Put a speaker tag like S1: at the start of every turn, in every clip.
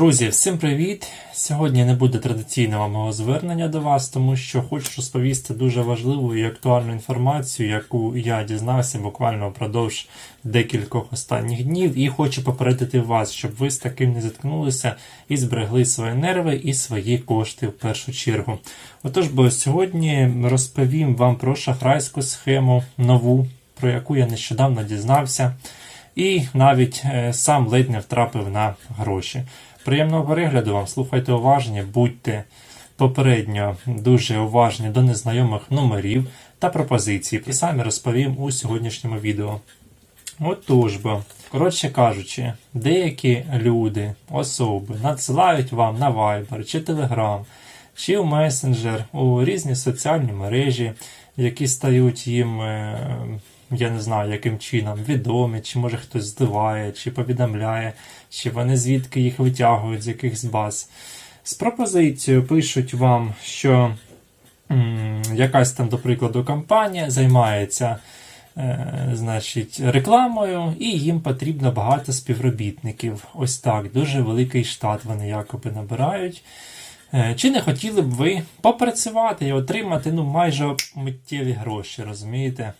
S1: Друзі, всім привіт! Сьогодні не буде традиційного мого звернення до вас, тому що хочу розповісти дуже важливу і актуальну інформацію, яку я дізнався буквально впродовж декількох останніх днів, і хочу попередити вас, щоб ви з таким не зіткнулися і зберегли свої нерви і свої кошти в першу чергу. Отож, бо сьогодні розповім вам про шахрайську схему нову, про яку я нещодавно дізнався. І навіть е, сам ледь не втрапив на гроші. Приємного перегляду вам, слухайте уважні, будьте попередньо дуже уважні до незнайомих номерів та пропозицій. І самі розповім у сьогоднішньому відео. Отож бо, коротше кажучи, деякі люди, особи надсилають вам на Viber чи Telegram, чи в месенджер у різні соціальні мережі, які стають їм, е, я не знаю, яким чином, відомі, чи може хтось здиває, чи повідомляє, чи вони звідки їх витягують з якихось баз. З пропозицією пишуть вам, що м, якась там, до прикладу, компанія займається е, значить, рекламою, і їм потрібно багато співробітників. Ось так, дуже великий штат вони якоби набирають. Е, Чи не хотіли б ви попрацювати і отримати ну, майже миттєві гроші, розумієте?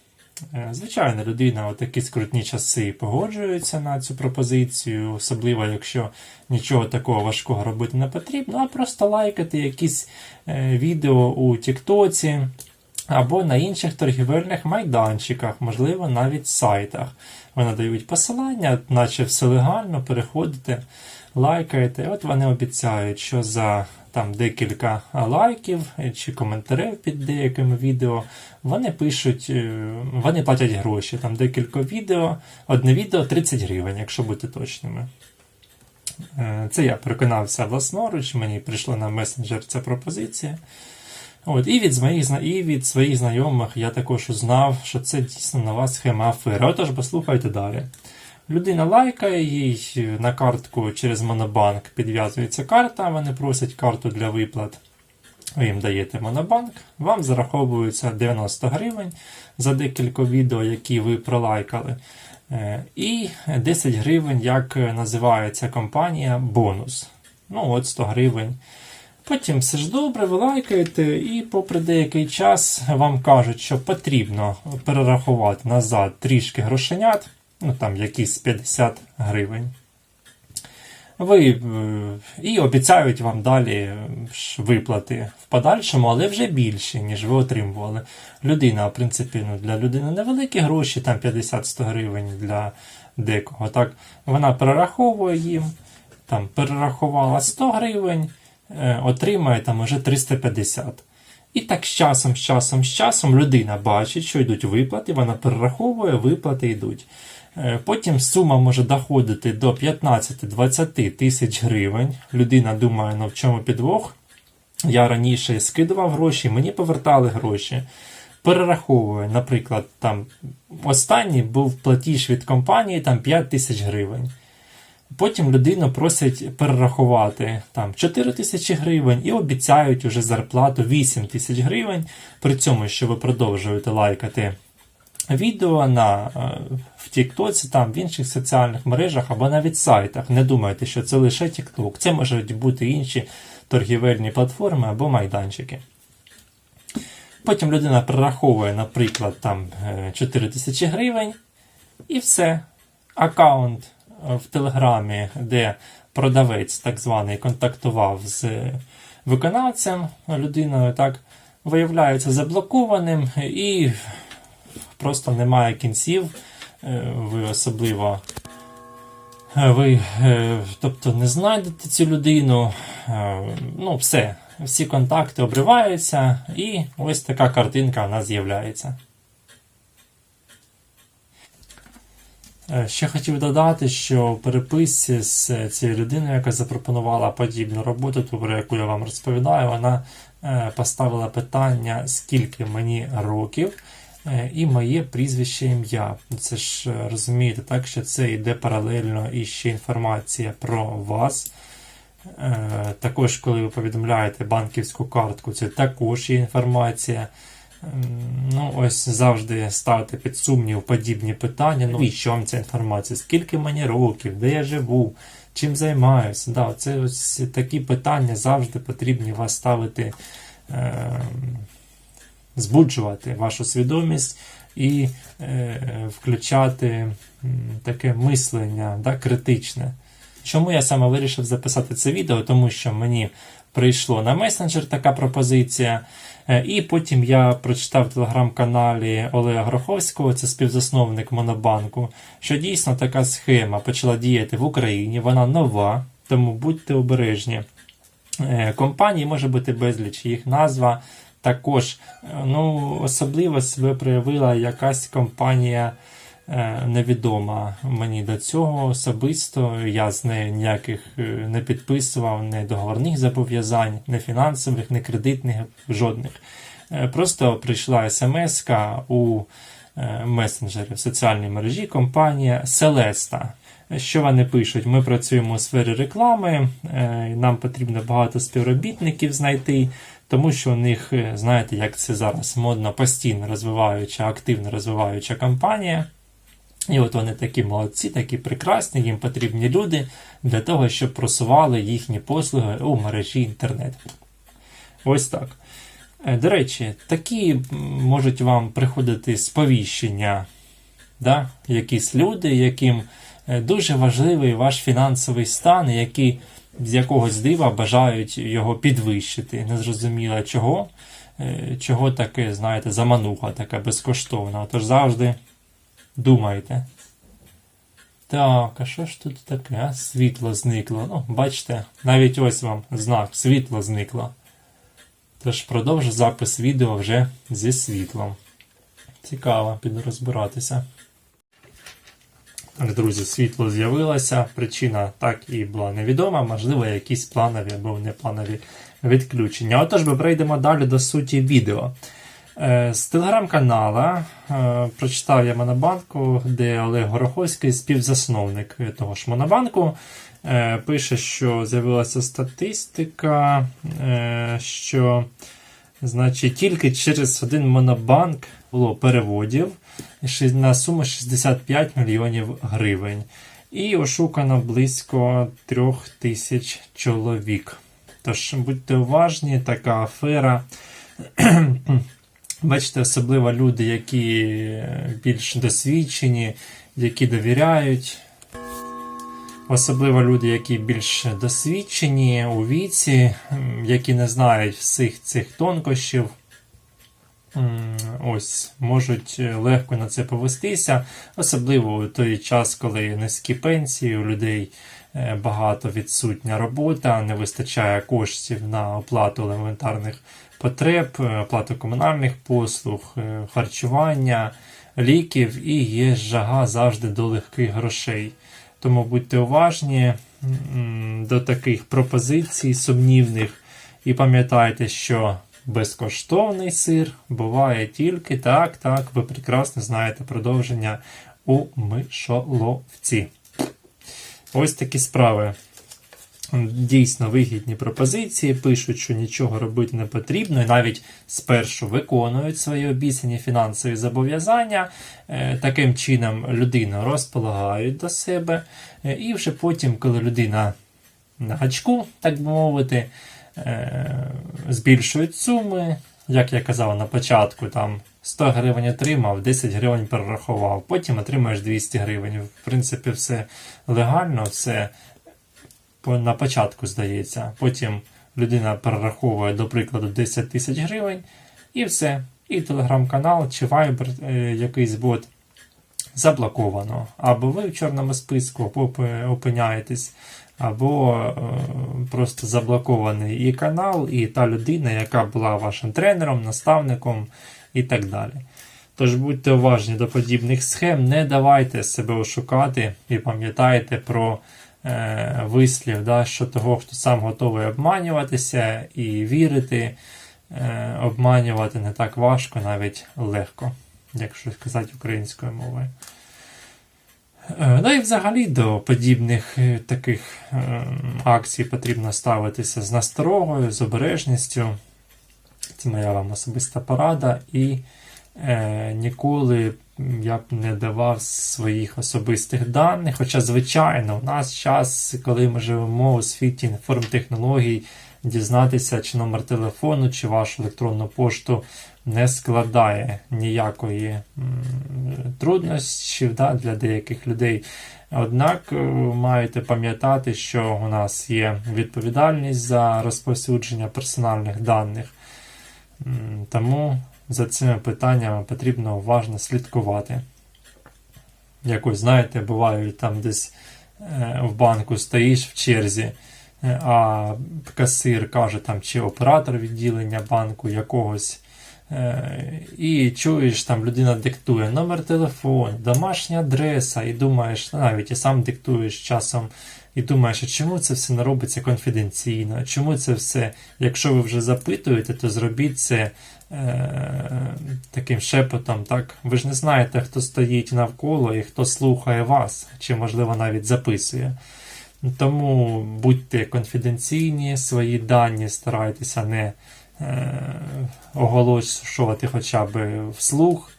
S1: Е, Звичайно, людина у такі скрутні часи погоджується на цю пропозицію, особливо якщо нічого такого важкого робити не потрібно, а просто лайкати якісь е, відео у Тіктоці або на інших торгівельних майданчиках, можливо, навіть сайтах. Вони дають посилання, наче все легально, переходите, лайкаєте. От вони обіцяють, що за там декілька лайків чи коментарів під деякими відео. Вони пишуть, е, вони платять гроші. Там декілька відео, одне відео 30 гривень, якщо бути точними. Е, Це я переконався власноруч, мені прийшла на месенджер ця пропозиція. От, і, від моїх, і від своїх знайомих я також узнав, що це дійсно нова схема афери. Отож, послухайте далі. Людина лайкає їй на картку через Монобанк підв'язується карта, вони просять карту для виплат. Ви їм даєте Монобанк, вам зараховується 90 гривень за декілька відео, які ви пролайкали. Е, І 10 гривень, як називається компанія, бонус. Ну, от 100 гривень. Потім все ж добре, ви лайкаєте, і попри деякий час вам кажуть, що потрібно перерахувати назад трішки грошенят, ну там якісь 50 гривень. Ви е, і обіцяють вам далі е, виплати в подальшому, але вже більше, ніж ви отримували. Людина, в принципі, ну, для людини невеликі гроші, там 50-100 гривень для декого. Так, вона перераховує їм, там перерахувала 100 гривень, е, отримає там уже 350. І так з часом, з часом, з часом людина бачить, що йдуть виплати, вона перераховує, виплати йдуть. Е, Потім сума може доходити до 15-20 тисяч гривень. Людина думає, ну в чому підвох. Я раніше скидував гроші, мені повертали гроші. Перераховує, наприклад, там останній був платіж від компанії там 5 тисяч гривень. Потім людину просять перерахувати там 4 тисячі гривень і обіцяють уже зарплату 8 тисяч гривень. При цьому, що ви продовжуєте лайкати відео на, е, в Тіктоці, там в інших соціальних мережах або навіть сайтах. Не думайте, що це лише Тікток. Це можуть бути інші торгівельні платформи або майданчики. Потім людина перераховує, наприклад, там е, 4 тисячі гривень, і все. Аккаунт е, в Телеграмі, де продавець так званий контактував з виконавцем людиною, так, виявляється заблокованим і просто немає кінців. Е, Ви особливо. е, Ви, е, тобто, не знайдете цю людину. Ну, все. Всі контакти обриваються, і ось така картинка нас з'являється. Ще хотів додати, що в переписці з цією людиною, яка запропонувала подібну роботу, ту, про яку я вам розповідаю, вона поставила питання, скільки мені років, і моє прізвище ім'я. Це ж е, розумієте, так, що це йде паралельно і ще інформація про вас. Е, Також, коли ви повідомляєте банківську картку, це також є інформація. Ем, Ну, ось завжди ставити під сумнів подібні питання. Ну, і що вам ця інформація? Скільки мені років, де я живу? чим займаюся. Да, це ось такі питання завжди потрібні вас ставити, е, збуджувати вашу свідомість і е, включати таке мислення да, критичне. Чому я саме вирішив записати це відео? Тому що мені прийшло на месенджер така пропозиція. Е, І потім я прочитав в телеграм-каналі Олега Гроховського, це співзасновник Монобанку, що дійсно така схема почала діяти в Україні. Вона нова, тому будьте обережні. Е, Компаній може бути безліч, їх назва також. е, Ну, особливо себе проявила якась компанія е, невідома мені до цього особисто. Я з нею ніяких е, не підписував, не договорних зобов'язань, не фінансових, не кредитних, жодних. Просто прийшла смс у месенджері в соціальній мережі компанія Селеста. Що вони пишуть? Ми працюємо у сфері реклами, нам потрібно багато співробітників знайти, тому що у них, е, знаєте, як це зараз модно, постійно розвиваюча, активно розвиваюча компанія. І от вони такі молодці, такі прекрасні, їм потрібні люди для того, щоб просували їхні послуги у мережі інтернет. Ось так. Е, До речі, такі можуть вам приходити сповіщення, да? якісь люди, яким е, дуже важливий ваш фінансовий стан, які з якогось дива бажають його підвищити. Незрозуміло чого. Е, Чого таке, знаєте, замануха така безкоштовна. Тож завжди думайте. Так, а що ж тут таке? А? Світло зникло. Ну, бачите, навіть ось вам знак, світло зникло. Тож продовжу запис відео вже зі світлом. Цікаво, піду розбиратися. Друзі, світло з'явилося. Причина так і була невідома, можливо, якісь планові або непланові відключення. Отож, ми перейдемо далі до суті відео. Е, З телеграм-канала е, прочитав я Монобанку, де Олег Гороховський, співзасновник того ж Монобанку, е, пише, що з'явилася статистика, що значить, тільки через один монобанк було переводів на суму 65 мільйонів гривень. І ошукано близько трьох тисяч чоловік. Тож будьте уважні, така афера. Бачите, особливо люди, які більш досвідчені, які довіряють. Особливо люди, які більш досвідчені у віці, які не знають всіх цих тонкощів, ось, можуть е, легко на це повестися, особливо у той час, коли низькі пенсії, у людей е, багато відсутня робота, не вистачає коштів на оплату елементарних потреб, е, оплату комунальних послуг, харчування, ліків і є жага завжди до легких грошей. Тому будьте уважні до таких пропозицій сумнівних і пам'ятайте, що безкоштовний сир буває тільки так, так, ви прекрасно знаєте продовження у мишоловці. Ось такі справи. Дійсно вигідні пропозиції, пишуть, що нічого робити не потрібно, і навіть спершу виконують свої обіцяні фінансові зобов'язання. Е, Таким чином людину розполагають до себе, Е, і вже потім, коли людина на гачку, так би мовити, е, збільшують суми. Як я казав на початку, там 100 гривень отримав, 10 гривень перерахував, потім отримаєш 200 гривень. В принципі, все легально, все на початку здається. Потім людина перераховує, до прикладу, 10 тисяч гривень, і все. І телеграм-канал чи Viber, е, якийсь бот заблоковано. Або ви в чорному списку опиняєтесь, або е, просто заблокований і канал, і та людина, яка була вашим тренером, наставником і так далі. Тож будьте уважні до подібних схем, не давайте себе ошукати і пам'ятайте про е, вислів, да, що того, хто сам готовий обманюватися і вірити, е, обманювати не так важко, навіть легко, якщо сказати українською мовою. Е, Ну і взагалі до подібних таких акцій потрібно ставитися з насторогою, з обережністю. Це моя вам особиста порада. І е, ніколи я б не давав своїх особистих даних. Хоча, звичайно, у нас час, коли ми живемо у світі інформтехнологій, дізнатися, чи номер телефону, чи вашу електронну пошту не складає ніякої м, труднощів да, для деяких людей. Однак е, маєте пам'ятати, що у нас є відповідальність за розповсюдження персональних даних. Тому за цими питаннями потрібно уважно слідкувати. Якось, знаєте, бувають там десь е, в банку стоїш в черзі, е, а касир каже там, чи оператор відділення банку якогось. Е, І чуєш, там людина диктує номер телефону, домашня адреса, і думаєш, навіть і сам диктуєш часом, і думаєш, а чому це все не робиться конфіденційно? Чому це все, якщо ви вже запитуєте, то зробіть це е, таким шепотом, так? Ви ж не знаєте, хто стоїть навколо і хто слухає вас, чи, можливо, навіть записує. Тому будьте конфіденційні, свої дані старайтеся не е, оголошувати хоча б вслух.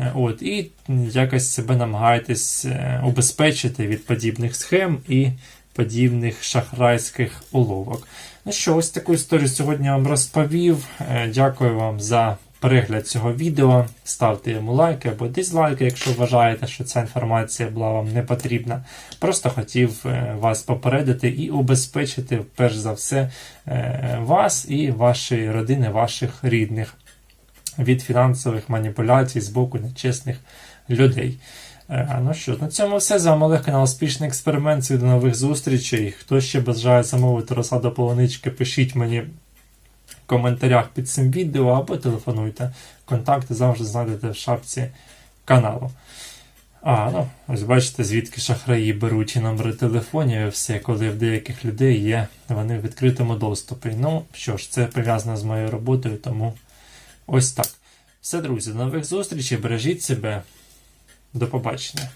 S1: Е, От, і якось себе намагайтесь е, убезпечити від подібних схем і подібних шахрайських уловок. Ну що, ось таку історію сьогодні я вам розповів. Е, Дякую вам за перегляд цього відео. Ставте йому лайки або дизлайки, якщо вважаєте, що ця інформація була вам не потрібна. Просто хотів е, вас попередити і убезпечити, перш за все, е, вас і ваші родини, ваших рідних від фінансових маніпуляцій з боку нечесних людей. Е, Ну що, на цьому все. З вами Олег, канал Успішний експеримент. Всіх До нових зустрічей. Хто ще бажає замовити розсаду полонички, пишіть мені в коментарях під цим відео або телефонуйте. Контакти завжди знайдете в шапці каналу. А, ну, ось бачите, звідки шахраї беруть і номери телефонів і все, коли в деяких людей є вони в відкритому доступі. Ну що ж, це пов'язано з моєю роботою, тому ось так. Все, друзі, до нових зустрічей, бережіть себе. До побачення.